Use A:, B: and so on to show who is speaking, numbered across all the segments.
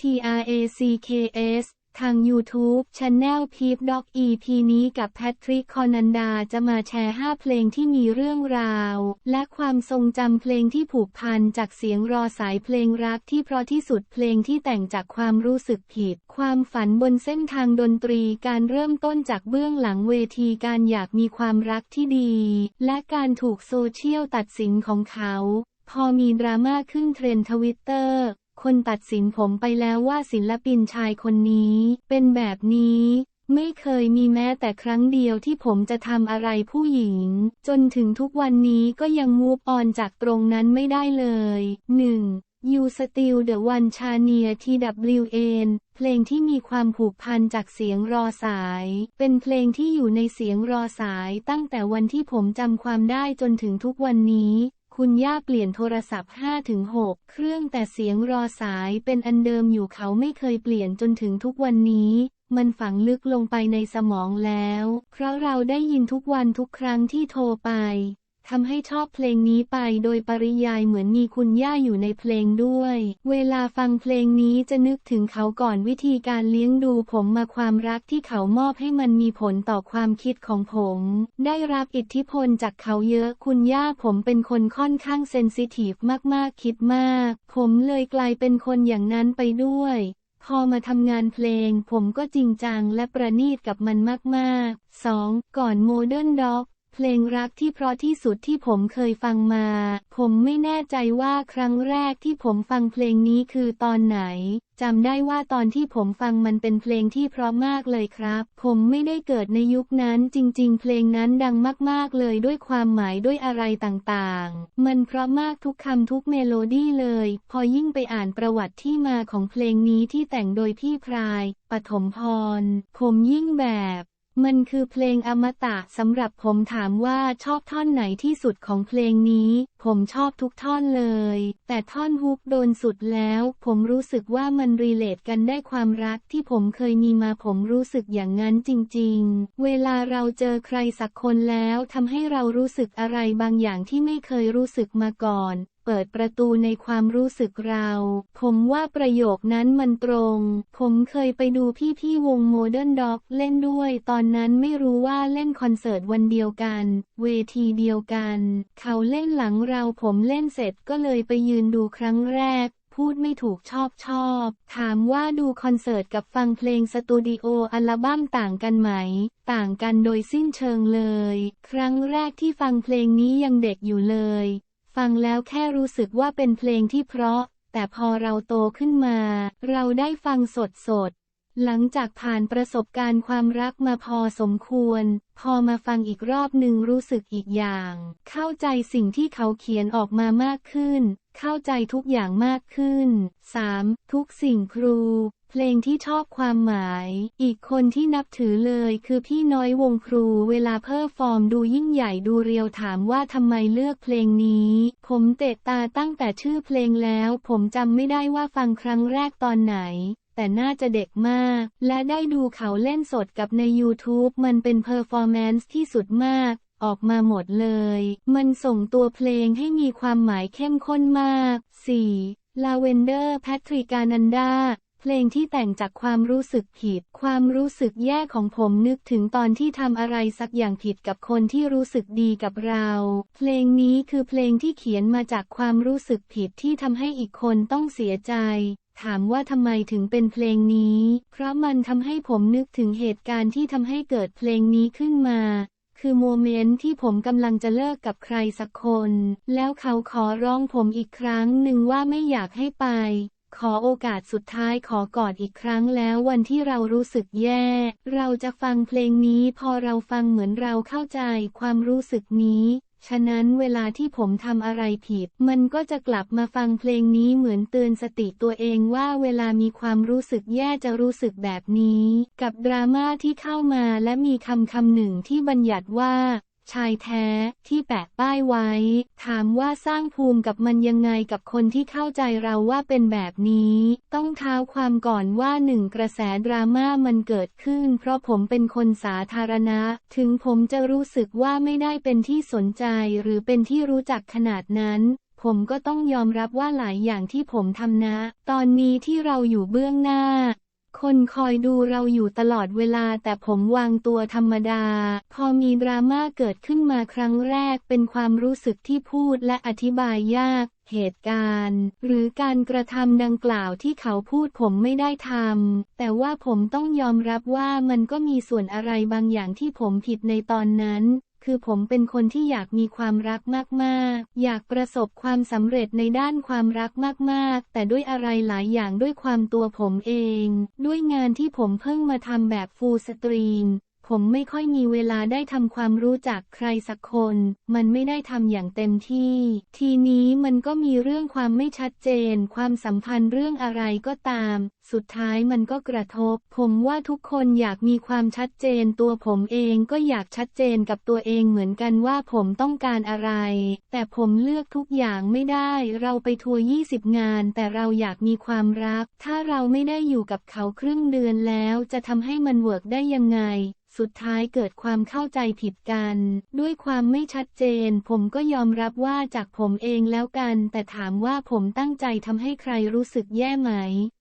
A: TRACKS ทาง YouTube c h a n e l Peep Dog EP นี้กับแพทริกคอนันดาจะมาแชร์ 5 เพลงที่มีเรื่องราว และความทรงจำเพลงที่ผูกพันจากเสียงรอสายเพลงรักที่เพราะที่สุดเพลงที่แต่งจากความรู้สึกผิด ความฝันบนเส้นทางดนตรีการเริ่มต้นจากเบื้องหลังเวทีการอยากมีความรักที่ดี และการถูกโซเชียลตัดสินของเขา พอมีดราม่าขึ้นเทรนทวิตเตอร์ คนตัดสินผมไปแล้วว่าศิลปินชายคนนี้ เป็นแบบนี้ ไม่เคยมีแม้แต่ครั้งเดียวที่ผมจะทำอะไรผู้หญิง จนถึงทุกวันนี้ก็ยังมูฟออนจากตรงนั้นไม่ได้เลย 1. You Still the One Chania TWN เพลงที่มีความผูกพันจากเสียงรอสาย เป็นเพลงที่อยู่ในเสียงรอสายตั้งแต่วันที่ผมจำความได้จนถึงทุกวันนี้ คุณย่าเปลี่ยนโทรศัพท์ 5-6 เครื่องแต่เสียงรอสายเป็นอันเดิมอยู่เขาไม่เคยเปลี่ยนจนถึงทุกวันนี้ มันฝังลึกลงไปในสมองแล้ว เพราะเราได้ยินทุกวันทุกครั้งที่โทรไป ทำให้ชอบเพลงนี้ไปโดยปริยายเหมือนมีคุณย่าอยู่ในเพลงด้วย เวลาฟังเพลงนี้จะนึกถึงเขาก่อนวิธีการเลี้ยงดูผมมาความรักที่เขามอบให้มันมีผลต่อความคิดของผม ได้รับอิทธิพลจากเขาเยอะคุณย่าผมเป็นคนค่อนข้างเซนซิทีฟมากๆคิดมาก ผมเลยกลายเป็นคนอย่างนั้นไปด้วยพอมาทำงานเพลง ผมก็จริงจังและประณีตกับมันมาก ๆ 2. ก่อนโมเดิร์นด็อก เพลงรักที่เพราะที่สุดที่ผมเคยฟังมา ผมไม่แน่ใจว่าครั้งแรกที่ผมฟังเพลงนี้คือตอนไหน จำได้ว่าตอนที่ผมฟังมันเป็นเพลงที่เพราะมากเลยครับ ผมไม่ได้เกิดในยุคนั้นจริง ๆ เพลงนั้นดังมากๆเลยด้วยความหมายด้วยอะไรต่างๆ มันเพราะมากทุกคำทุกเมโลดี้เลย พอยิ่งไปอ่านประวัติที่มาของเพลงนี้ที่แต่งโดยพี่พราย ปฐมพร ผมยิ่งแบบ มันคือเพลงอมตะสำหรับผมถามว่าชอบท่อนไหนที่สุดของเพลงนี้ ผมชอบทุกท่อนเลย แต่ท่อนฮุกโดนสุดแล้ว ผมรู้สึกว่ามันรีเลทกันได้ความรักที่ผมเคยมีมาผมรู้สึกอย่างนั้นจริง ๆ เวลาเราเจอใครสักคนแล้วทำให้เรารู้สึกอะไรบางอย่างที่ไม่เคยรู้สึกมาก่อน เปิดประตูในความรู้สึกเรา ผมว่าประโยคนั้นมันตรง ผมเคยไปดูพี่ๆวงโมเดิร์นด็อกเล่นด้วย ตอนนั้นไม่รู้ว่าเล่นคอนเสิร์ตวันเดียวกัน เวทีเดียวกัน เขาเล่นหลังเราผมเล่นเสร็จก็เลยไปยืนดูครั้งแรกพูดไม่ถูกชอบชอบ ถามว่าดูคอนเสิร์ตกับฟังเพลงสตูดิโออัลบั้มต่างกันไหม ต่างกันโดยสิ้นเชิงเลย ครั้งแรกที่ฟังเพลงนี้ยังเด็กอยู่เลย ฟังแล้วแค่รู้สึกว่าเป็นเพลงที่เพราะ แต่พอเราโตขึ้นมา เราได้ฟังสดสด หลังจากผ่านประสบการณ์ความรักมาพอสมควร พอมาฟังอีกรอบหนึ่งรู้สึกอีกอย่าง เข้าใจสิ่งที่เขาเขียนออกมามากขึ้น เข้าใจทุกอย่างมากขึ้น 3. ทุกสิ่งครู เพลงที่ชอบความหมาย อีกคนที่นับถือเลยคือพี่น้อยวงครูเวลาเพิ่ฟอร์มดูยิ่งใหญ่ดูเรียวถามว่าทำไมเลือกเพลงนี้ ผมเตะตาตั้งแต่ชื่อเพลงแล้ว ผมจำไม่ได้ว่าฟังครั้งแรกตอนไหนแต่น่าจะเด็กมาก และได้ดูเขาเล่นสดกับใน YouTube มันเป็นเพอร์ฟอร์แมนซ์ที่สุดมาก ออกมาหมดเลย มันส่งตัวเพลงให้มีความหมายเข้มข้นมาก 4. ลาเวนเดอร์แพทริกานันดาเพลงที่แต่งจากความรู้สึกผิด ความรู้สึกแย่ของผมนึกถึงตอนที่ทำอะไรสักอย่างผิดกับคนที่รู้สึกดีกับเรา เพลงนี้คือเพลงที่เขียนมาจากความรู้สึกผิดที่ทำให้อีกคนต้องเสียใจ ถามว่าทำไมถึงเป็นเพลงนี้ เพราะมันทำให้ผมนึกถึงเหตุการณ์ที่ทำให้เกิดเพลงนี้ขึ้นมา คือโมเมนต์ที่ผมกำลังจะเลิกกับใครสักคน แล้วเขาขอร้องผมอีกครั้งหนึ่งว่าไม่อยากให้ไป ขอโอกาสสุดท้ายขอกอดอีกครั้งแล้ววันที่เรารู้สึกแย่ เราจะฟังเพลงนี้พอเราฟังเหมือนเราเข้าใจความรู้สึกนี้ ฉะนั้นเวลาที่ผมทำอะไรผิด มันก็จะกลับมาฟังเพลงนี้เหมือนเตือนสติตัวเองว่าเวลามีความรู้สึกแย่จะรู้สึกแบบนี้ กับดราม่าที่เข้ามาและมีคำคำหนึ่งที่บัญญัติว่า ชายแท้ที่แปะป้ายไว้ ถามว่าสร้างภูมิกับมันยังไงกับคนที่เข้าใจเราว่าเป็นแบบนี้ ต้องเท้าความก่อนว่าหนึ่งกระแสดราม่ามันเกิดขึ้น เพราะผมเป็นคนสาธารณะ ถึงผมจะรู้สึกว่าไม่ได้เป็นที่สนใจหรือเป็นที่รู้จักขนาดนั้นผผมก็ต้องยอมรับว่าหลายอย่างที่ผมทำนะ ตอนนี้ที่เราอยู่เบื้องหน้า คนคอยดูเราอยู่ตลอดเวลาแต่ผมวางตัวธรรมดา พอมีดราม่าเกิดขึ้นมาครั้งแรกเป็นความรู้สึกที่พูดและอธิบายยาก เหตุการณ์ หรือการกระทำดังกล่าวที่เขาพูดผมไม่ได้ทำแต่ว่าผมต้องยอมรับว่ามันก็มีส่วนอะไรบางอย่างที่ผมผิดในตอนนั้น คือผมเป็นคนที่อยากมีความรักมากๆ อยากประสบความสำเร็จในด้านความรักมากๆ แต่ด้วยอะไรหลายอย่างด้วยความตัวผมเอง ด้วยงานที่ผมเพิ่งมาทำแบบฟูลสตรีม ผมไม่ค่อยมีเวลาได้ทำความรู้จักใครสักคน มันไม่ได้ทำอย่างเต็มที่ ทีนี้มันก็มีเรื่องความไม่ชัดเจน ความสัมพันธ์เรื่องอะไรก็ตาม สุดท้ายมันก็กระทบ ผมว่าทุกคนอยากมีความชัดเจน ตัวผมเองก็อยากชัดเจนกับตัวเองเหมือนกันว่าผมต้องการอะไร แต่ผมเลือกทุกอย่างไม่ได้ เราไปทัวร์20 งาน แต่เราอยากมีความรัก ถ้าเราไม่ได้อยู่กับเขาครึ่งเดือนแล้ว จะทำให้มันเวิร์กได้ยังไง สุดท้ายเกิดความเข้าใจผิดกัน ด้วยความไม่ชัดเจน ผมก็ยอมรับว่าจากผมเองแล้วกัน แต่ถามว่าผมตั้งใจทำให้ใครรู้สึกแย่ไหม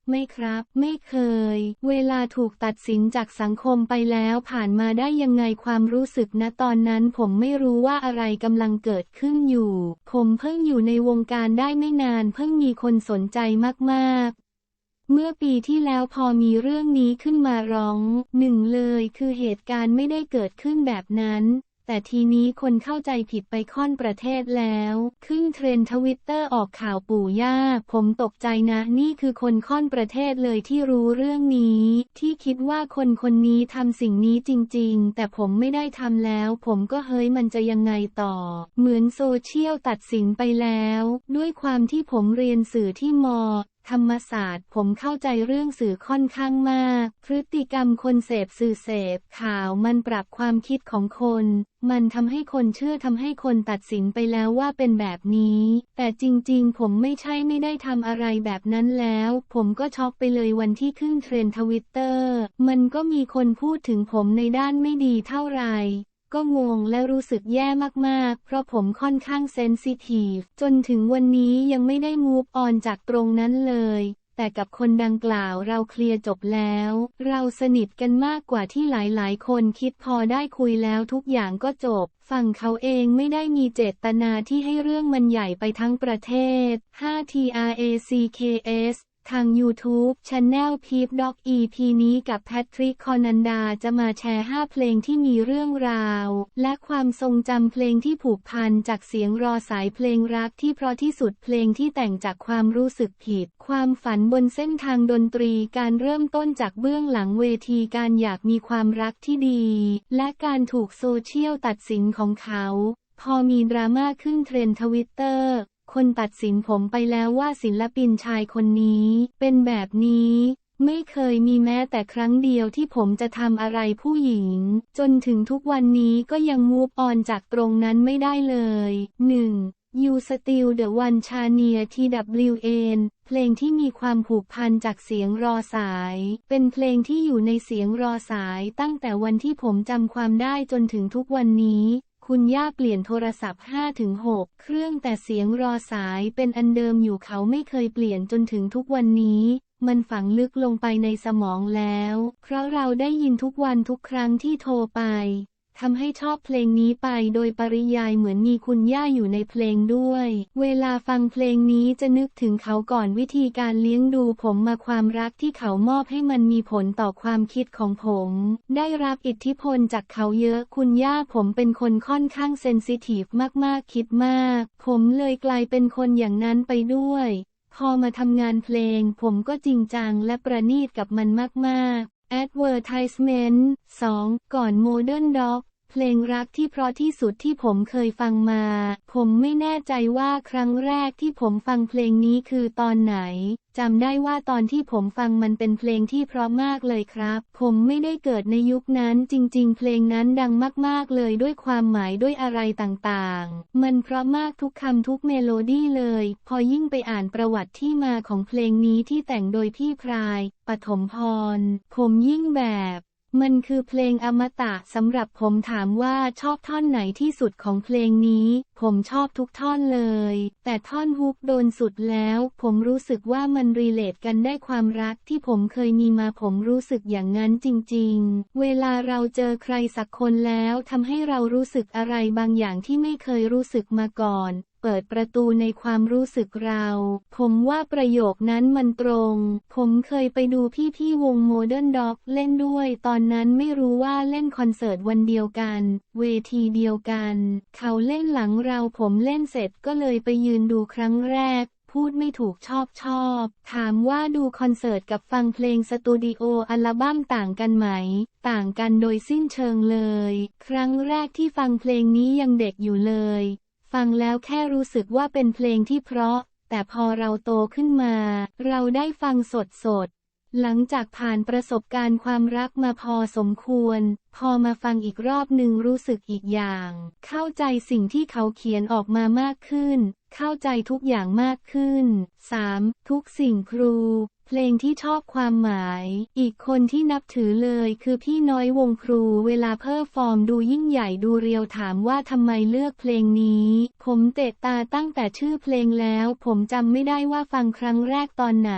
A: ไม่ครับ ไม่เคย เวลาถูกตัดสินจากสังคมไปแล้วผ่านมาได้ยังไงความรู้สึกณตอนนั้นผมไม่รู้ว่าอะไรกำลังเกิดขึ้นอยู่ ผมเพิ่งอยู่ในวงการได้ไม่นานเพิ่งมีคนสนใจมากๆ เมื่อปีที่แล้วพอมีเรื่องนี้ขึ้นมาร้องหนึ่งเลยคือเหตุการณ์ไม่ได้เกิดขึ้นแบบนั้น แต่ทีนี้คนเข้าใจผิดไปค่อนประเทศแล้ว ขึ้นเทรนทวิตเตอร์ออกข่าวปู่ย่า ผมตกใจนะ นี่คือคนค่อนประเทศเลยที่รู้เรื่องนี้ ที่คิดว่าคนคนนี้ทำสิ่งนี้จริง ๆ แต่ผมไม่ได้ทำแล้ว ผมก็เฮ้ยมันจะยังไงต่อ เหมือนโซเชียลตัดสินไปแล้ว ด้วยความที่ผมเรียนสื่อที่มอ ธรรมศาสตร์ผมเข้าใจเรื่องสื่อค่อนข้างมาก พฤติกรรมคนเสพสื่อเสพข่าวมันปรับความคิดของคน มันทำให้คนเชื่อทำให้คนตัดสินไปแล้วว่าเป็นแบบนี้ แต่จริงๆ ผมไม่ใช่ไม่ได้ทำอะไรแบบนั้นแล้ว ผมก็ช็อกไปเลยวันที่ขึ้นเทรนด์ทวิตเตอร์ มันก็มีคนพูดถึงผมในด้านไม่ดีเท่าไหร่ ก็งงและรู้สึกแย่มากๆ เพราะผมค่อนข้างเซนซิทีฟ จนถึงวันนี้ยังไม่ได้มูฟออนจากตรงนั้นเลยแต่กับคนดังกล่าวเราเคลียร์จบแล้ว เราสนิทกันมากกว่าที่หลายๆ คนคิดพอได้คุยแล้วทุกอย่างก็จบ ฝั่งเขาเองไม่ได้มีเจตนาที่ให้เรื่องมันใหญ่ไปทั้งประเทศ 5TRACKS ทาง YouTube Channel Peep Dog EP นี้กับแพทริกคอนันดาจะมาแชร์ 5 เพลงที่มีเรื่องราว และความทรงจำเพลงที่ผูกพันจากเสียงรอสายเพลงรักที่เพราะที่สุดเพลงที่แต่งจากความรู้สึกผิด ความฝันบนเส้นทางดนตรีการเริ่มต้นจากเบื้องหลังเวทีการอยากมีความรักที่ดี และการถูกโซเชียลตัดสินของเขา พอมีดราม่าขึ้นเทรนทวิตเตอร์ คนตัดสินผมไปแล้วว่าศิลปินชายคนนี้ เป็นแบบนี้ ไม่เคยมีแม้แต่ครั้งเดียวที่ผมจะทำอะไรผู้หญิง จนถึงทุกวันนี้ก็ยังมูฟออนจากตรงนั้นไม่ได้เลย 1. You Still the One Chania TWN เพลงที่มีความผูกพันจากเสียงรอสาย เป็นเพลงที่อยู่ในเสียงรอสายตั้งแต่วันที่ผมจำความได้จนถึงทุกวันนี้ คุณย่าเปลี่ยนโทรศัพท์ 5-6 เครื่องแต่เสียงรอสายเป็นอันเดิมอยู่เขาไม่เคยเปลี่ยนจนถึงทุกวันนี้ มันฝังลึกลงไปในสมองแล้ว เพราะเราได้ยินทุกวันทุกครั้งที่โทรไป ทำให้ชอบเพลงนี้ไปโดยปริยายเหมือนมีคุณย่าอยู่ในเพลงด้วย เวลาฟังเพลงนี้จะนึกถึงเขาก่อนวิธีการเลี้ยงดูผมมาความรักที่เขามอบให้มันมีผลต่อความคิดของผม ได้รับอิทธิพลจากเขาเยอะคุณย่าผมเป็นคนค่อนข้างเซนซิทีฟมากๆคิดมาก ผมเลยกลายเป็นคนอย่างนั้นไปด้วย พอมาทำงานเพลง ผมก็จริงจังและประณีตกับมันมากๆ Advertisement 2 ก่อน Modern Dog เพลงรักที่เพราะที่สุดที่ผมเคยฟังมา ผมไม่แน่ใจว่าครั้งแรกที่ผมฟังเพลงนี้คือตอนไหน จำได้ว่าตอนที่ผมฟังมันเป็นเพลงที่เพราะมากเลยครับ ผมไม่ได้เกิดในยุคนั้นจริง ๆ เพลงนั้นดังมากๆเลยด้วยความหมายด้วยอะไรต่างๆ มันเพราะมากทุกคำทุกเมโลดี้เลย พอยิ่งไปอ่านประวัติที่มาของเพลงนี้ที่แต่งโดยพี่พราย ปฐมพร ผมยิ่งแบบ มันคือเพลงอมตะสำหรับผมถามว่าชอบท่อนไหนที่สุดของเพลงนี้ ผมชอบทุกท่อนเลย แต่ท่อนฮุกโดนสุดแล้ว ผมรู้สึกว่ามันรีเลทกันได้ความรักที่ผมเคยมีมาผมรู้สึกอย่างนั้นจริง ๆ เวลาเราเจอใครสักคนแล้วทำให้เรารู้สึกอะไรบางอย่างที่ไม่เคยรู้สึกมาก่อน เปิดประตูในความรู้สึกเรา ผมว่าประโยคนั้นมันตรง ผมเคยไปดูพี่ๆวงโมเดิร์นด็อกเล่นด้วย ตอนนั้นไม่รู้ว่าเล่นคอนเสิร์ตวันเดียวกัน เวทีเดียวกัน เขาเล่นหลังเราผมเล่นเสร็จก็เลยไปยืนดูครั้งแรกพูดไม่ถูกชอบชอบ ถามว่าดูคอนเสิร์ตกับฟังเพลงสตูดิโออัลบั้มต่างกันไหม ต่างกันโดยสิ้นเชิงเลย ครั้งแรกที่ฟังเพลงนี้ยังเด็กอยู่เลย ฟังแล้วแค่รู้สึกว่าเป็นเพลงที่เพราะ แต่พอเราโตขึ้นมา เราได้ฟังสดสดๆหลังจากผ่านประสบการณ์ความรักมาพอสมควร พอมาฟังอีกรอบหนึ่งรู้สึกอีกอย่าง เข้าใจสิ่งที่เขาเขียนออกมามากขึ้น เข้าใจทุกอย่างมากขึ้น 3. ทุกสิ่งครู เพลงที่ชอบความหมาย อีกคนที่นับถือเลยคือพี่น้อยวงครูเวลาเพิ่มฟอร์มดูยิ่งใหญ่ดูเรียวถามว่าทำไมเลือกเพลงนี้ ผมเตะตาตั้งแต่ชื่อเพลงแล้ว ผมจำไม่ได้ว่าฟังครั้งแรกตอนไหน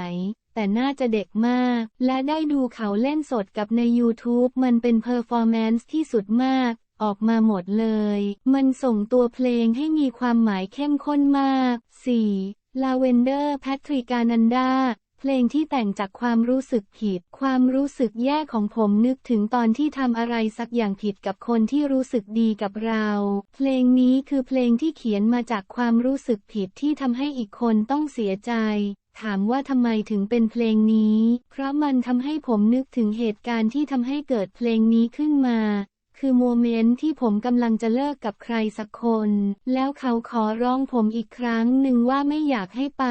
A: แต่น่าจะเด็กมาก และได้ดูเขาเล่นสดกับใน YouTube มันเป็นเพอร์ฟอร์แมนซ์ที่สุดมากออกมาหมดเลย มันส่งตัวเพลงให้มีความหมายเข้มข้นมาก 4. ลาเวนเดอร์แพทริกานันดา เพลงที่แต่งจากความรู้สึกผิด ความรู้สึกแย่ของผมนึกถึงตอนที่ทำอะไรสักอย่างผิดกับคนที่รู้สึกดีกับเรา เพลงนี้คือเพลงที่เขียนมาจากความรู้สึกผิดที่ทำให้อีกคนต้องเสียใจ ถามว่าทำไมถึงเป็นเพลงนี้ เพราะมันทำให้ผมนึกถึงเหตุการณ์ที่ทำให้เกิดเพลงนี้ขึ้นมาคือโมเมนต์ที่ผมกำลังจะเลิกกับใครสักคน แล้วเขาขอร้องผมอีกครั้งหนึ่งว่าไม่อยากให้ไป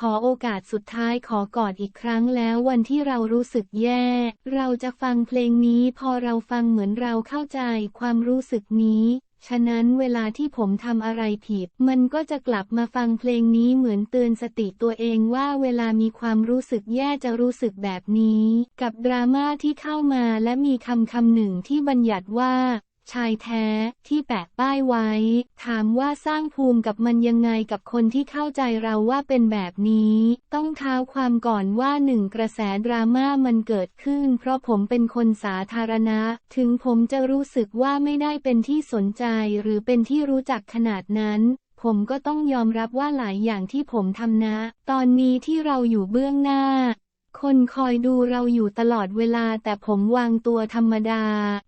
A: ขอโอกาสสุดท้ายขอกอดอีกครั้งแล้ววันที่เรารู้สึกแย่ เราจะฟังเพลงนี้พอเราฟังเหมือนเราเข้าใจความรู้สึกนี้ ฉะนั้นเวลาที่ผมทำอะไรผิด มันก็จะกลับมาฟังเพลงนี้เหมือนเตือนสติตัวเองว่าเวลามีความรู้สึกแย่จะรู้สึกแบบนี้ กับดราม่าที่เข้ามาและมีคำคำหนึ่งที่บัญญัติว่า ชายแท้ที่แปะป้ายไว้ ถามว่าสร้างภูมิกับมันยังไงกับคนที่เข้าใจเราว่าเป็นแบบนี้ ต้องเท้าความก่อนว่าหนึ่งกระแสดราม่ามันเกิดขึ้น เพราะผมเป็นคนสาธารณะ ถึงผมจะรู้สึกว่าไม่ได้เป็นที่สนใจหรือเป็นที่รู้จักขนาดนั้นผมก็ต้องยอมรับว่าหลายอย่างที่ผมทำนะ ตอนนี้ที่เราอยู่เบื้องหน้า คนคอยดูเราอยู่ตลอดเวลาแต่ผมวางตัวธรรมดา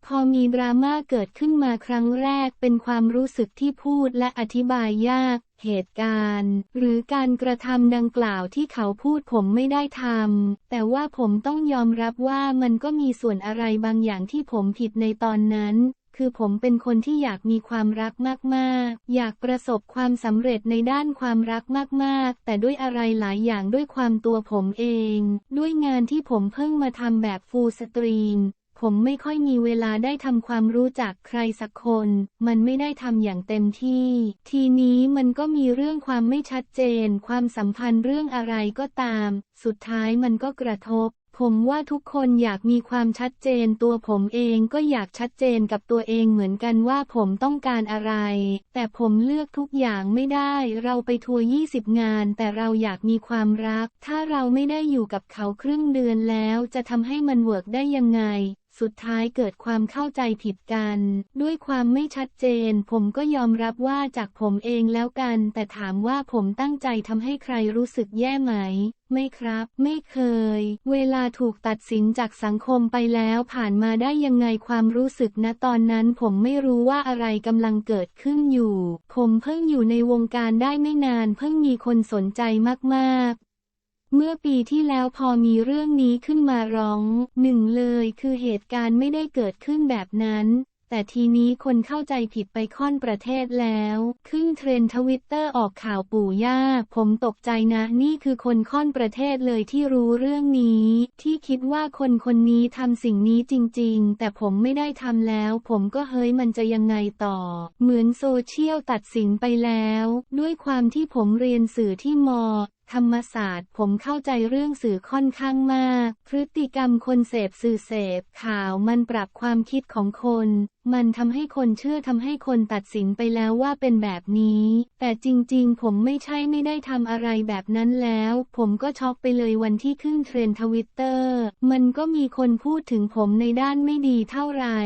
A: พอมีดราม่าเกิดขึ้นมาครั้งแรกเป็นความรู้สึกที่พูดและอธิบายยาก เหตุการณ์ หรือการกระทำดังกล่าวที่เขาพูดผมไม่ได้ทำแต่ว่าผมต้องยอมรับว่ามันก็มีส่วนอะไรบางอย่างที่ผมผิดในตอนนั้น คือผมเป็นคนที่อยากมีความรักมากๆ อยากประสบความสำเร็จในด้านความรักมากๆ แต่ด้วยอะไรหลายอย่างด้วยความตัวผมเอง ด้วยงานที่ผมเพิ่งมาทำแบบฟูลสตรีมผมไม่ค่อยมีเวลาได้ทำความรู้จักใครสักคน มันไม่ได้ทำอย่างเต็มที่ ทีนี้มันก็มีเรื่องความไม่ชัดเจน ความสัมพันธ์เรื่องอะไรก็ตาม สุดท้ายมันก็กระทบ ผมว่าทุกคนอยากมีความชัดเจนตัวผมเองก็อยากชัดเจนกับตัวเองเหมือนกันว่าผมต้องการอะไร แต่ผมเลือกทุกอย่างไม่ได้ เราไปทัวร์20 งาน แต่เราอยากมีความรัก ถ้าเราไม่ได้อยู่กับเขาครึ่งเดือนแล้วจะทำให้มันเวิร์กได้ยังไง สุดท้ายเกิดความเข้าใจผิดกัน ด้วยความไม่ชัดเจน ผมก็ยอมรับว่าจากผมเองแล้วกัน แต่ถามว่าผมตั้งใจทำให้ใครรู้สึกแย่ไหม ไม่ครับ ไม่เคย เวลาถูกตัดสินจากสังคมไปแล้วผ่านมาได้ยังไงความรู้สึกณตอนนั้น ผมไม่รู้ว่าอะไรกำลังเกิดขึ้นอยู่ ผมเพิ่งอยู่ในวงการได้ไม่นาน เพิ่งมีคนสนใจมากๆ เมื่อปีที่แล้วพอมีเรื่องนี้ขึ้นมาร้องหนึ่งเลยคือเหตุการณ์ไม่ได้เกิดขึ้นแบบนั้น แต่ทีนี้คนเข้าใจผิดไปค่อนประเทศแล้ว ขึ้นเทรนทวิตเตอร์ออกข่าวปู่ย่า ผมตกใจนะนี่คือคนค่อนประเทศเลยที่รู้เรื่องนี้ ที่คิดว่าคนคนนี้ทำสิ่งนี้จริง ๆ แต่ผมไม่ได้ทำแล้ว ผมก็เฮ้ยมันจะยังไงต่อ เหมือนโซเชียลตัดสินไปแล้ว ด้วยความที่ผมเรียนสื่อที่ม ธรรมศาสตร์ ผมเข้าใจเรื่องสื่อค่อนข้างมาก พฤติกรรมคนเสพสื่อเสพ ข่าวมันปรับความคิดของคน มันทำให้คนเชื่อทำให้คนตัดสินไปแล้วว่าเป็นแบบนี้ แต่จริงๆ ผมไม่ใช่ไม่ได้ทำอะไรแบบนั้นแล้ว ผมก็ช็อกไปเลยวันที่ขึ้นเทรนทวิตเตอร์ มันก็มีคนพูดถึงผมในด้านไม่ดีเท่าไหร่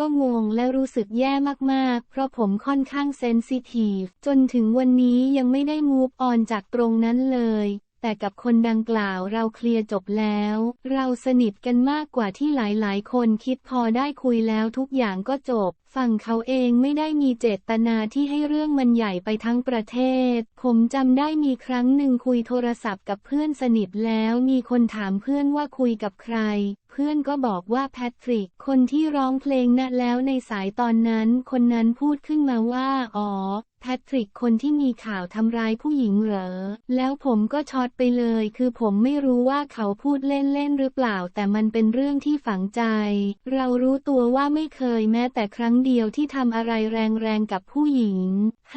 A: ก็งงและรู้สึกแย่มากๆ เพราะผมค่อนข้างเซนซิทีฟ จนถึงวันนี้ยังไม่ได้มูฟออนจากตรงนั้นเลยแต่กับคนดังกล่าวเราเคลียร์จบแล้ว เราสนิทกันมากกว่าที่หลายๆ คนคิดพอได้คุยแล้วทุกอย่างก็จบ ฝั่งเขาเองไม่ได้มีเจตนาที่ให้เรื่องมันใหญ่ไปทั้งประเทศ ผมจำได้มีครั้งหนึ่งคุยโทรศัพท์กับเพื่อนสนิทแล้วมีคนถามเพื่อนว่าคุยกับใคร เพื่อนก็บอกว่าแพทริก คนที่ร้องเพลงนะแล้วในสายตอนนั้น คนนั้นพูดขึ้นมาว่า อ๋อ แพทริกคนที่มีข่าวทำร้ายผู้หญิงเหรอ แล้วผมก็ช็อตไปเลย คือผมไม่รู้ว่าเขาพูดเล่นๆหรือเปล่า แต่มันเป็นเรื่องที่ฝังใจ เรารู้ตัวว่าไม่เคยแม้แต่ครั้งเดียวที่ทำอะไรแรงๆกับผู้หญิง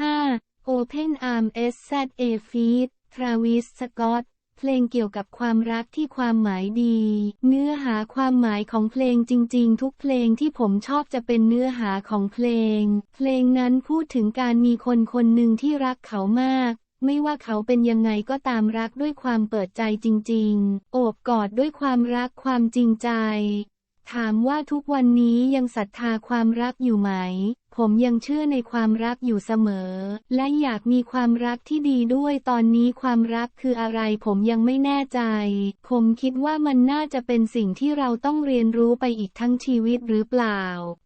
A: 5. Open Arm SZA Feed Travis Scott เพลงเกี่ยวกับความรักที่ความหมายดี เนื้อหาความหมายของเพลงจริง ๆ ทุกเพลงที่ผมชอบจะเป็นเนื้อหาของเพลง เพลงนั้นพูดถึงการมีคนคนหนึ่งที่รักเขามากไม่ว่าเขาเป็นยังไงก็ตามรักด้วยความเปิดใจจริง ๆ โอบกอดด้วยความรักความจริงใจ ถามว่าทุกวันนี้ยังศรัทธาความรักอยู่ไหม ผมยังเชื่อในความรักอยู่เสมอ และอยากมีความรักที่ดีด้วยตอนนี้ความรักคืออะไรผมยังไม่แน่ใจ ผมคิดว่ามันน่าจะเป็นสิ่งที่เราต้องเรียนรู้ไปอีกทั้งชีวิตหรือเปล่า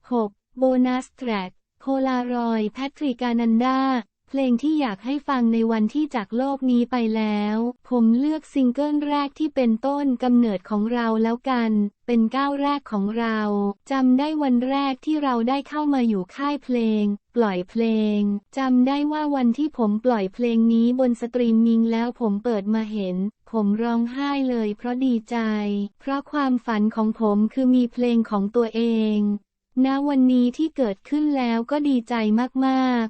A: 6. โบนัสแทร็กโพลารอยแพทริกานันดา เพลงที่อยากให้ฟังในวันที่จากโลกนี้ไปแล้ว ผมเลือกซิงเกิลแรกที่เป็นต้นกำเนิดของเราแล้วกัน เป็นก้าวแรกของเราจำได้วันแรกที่เราได้เข้ามาอยู่ค่ายเพลง ปล่อยเพลงจำได้ว่าวันที่ผมปล่อยเพลงนี้บนสตรีมมิ่งแล้วผมเปิดมาเห็น ผมร้องไห้เลยเพราะดีใจ เพราะความฝันของผมคือมีเพลงของตัวเองณวันนี้ที่เกิดขึ้นแล้วก็ดีใจมาก